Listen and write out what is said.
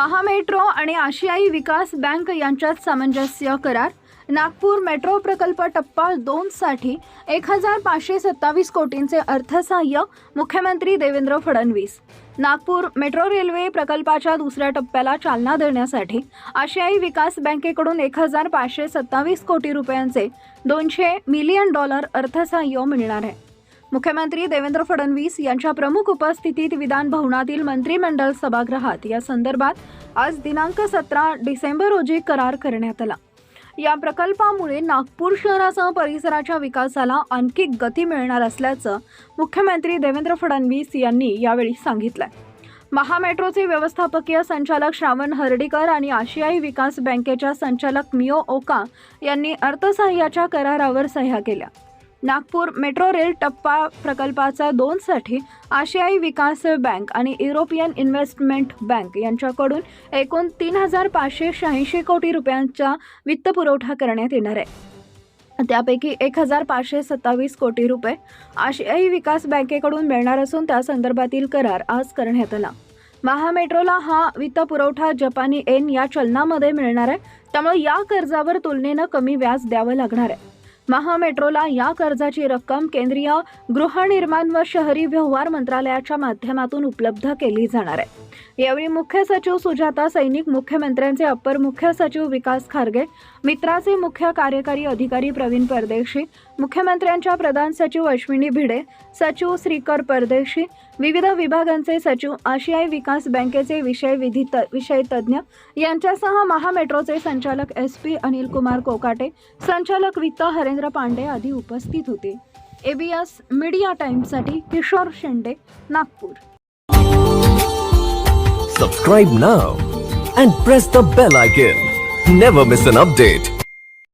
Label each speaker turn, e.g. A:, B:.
A: महामेट्रो आणि आशियाई विकास बँक यांच्यात सामंजस्य करार. नागपूर मेट्रो प्रकल्प टप्पा दोनसाठी एक हजार पाचशे सत्तावीस कोटींचे अर्थसहाय्य मुख्यमंत्री देवेंद्र फडणवीस. नागपूर मेट्रो रेल्वे प्रकल्पाच्या दुसऱ्या टप्प्याला चालना देण्यासाठी आशियाई विकास बँकेकडून एक हजार पाचशे सत्तावीस कोटी रुपयांचे दोनशे मिलियन डॉलर अर्थसहाय्य मिळणार आहे. मुख्यमंत्री देवेंद्र फडणवीस यांच्या प्रमुख उपस्थितीत विधान भवनातील मंत्रिमंडळ सभागृहात या संदर्भात आज दिनांक सतरा डिसेंबर रोजी करार करण्यात आला. या प्रकल्पामुळे नागपूर शहरासह परिसराच्या विकासाला आणखी गती मिळणार असल्याचं मुख्यमंत्री देवेंद्र फडणवीस यांनी यावेळी सांगितलं महामेट्रोचे व्यवस्थापकीय संचालक श्रावण हर्डीकर आणि आशियाई विकास बँकेच्या संचालक मिओ ओका यांनी अर्थसहाय्याच्या करारावर सह्या केल्या. नागपूर मेट्रो रेल टप्पा प्रकल्पाचा दोनसाठी आशियाई विकास बँक आणि युरोपियन इन्व्हेस्टमेंट बँक यांच्याकडून एकूण तीन हजार पाचशे शहाऐंशी कोटी रुपयांचा वित्तपुरवठा करण्यात येणार आहे. त्यापैकी एक हजार पाचशे सत्तावीस कोटी रुपये आशियाई विकास बँकेकडून मिळणार असून त्या संदर्भातील करार आज करण्यात आला. महामेट्रोला हा वित्तपुरवठा जपानी एन या चलनामध्ये मिळणार आहे. त्यामुळे या कर्जावर तुलनेनं कमी व्याज द्यावं लागणार आहे. महामेट्रोला या कर्जाची रक्कम केंद्रीय गृहनिर्माण व शहरी व्यवहार मंत्रालयाच्या माध्यमातून उपलब्ध केली जाणार आहे. यावेळी मुख्य सचिव सुजाता सैनिक मुख्यमंत्र्यांचे अप्पर मुख्य सचिव विकास खारगे मित्राचे मुख्य कार्यकारी अधिकारी प्रवीण परदेशी मुख्यमंत्र्यांच्या प्रधान सचिव अश्विनी भिडे सचिव श्रीकर परदेशी विविध विभागांचे सचिव आशियाई विकास बँकेचे विषय विधी त विषय तज्ज्ञ यांच्यासह महामेट्रोचे संचालक एस पी अनिल कुमार कोकाटे संचालक वित्त हरेंद्र राजेंद्र पांडे आदी उपस्थित होते. एबीएस मीडिया टाइम्स सा Kishor Shende Nagpur.
B: Subscribe now and press the bell icon never miss an update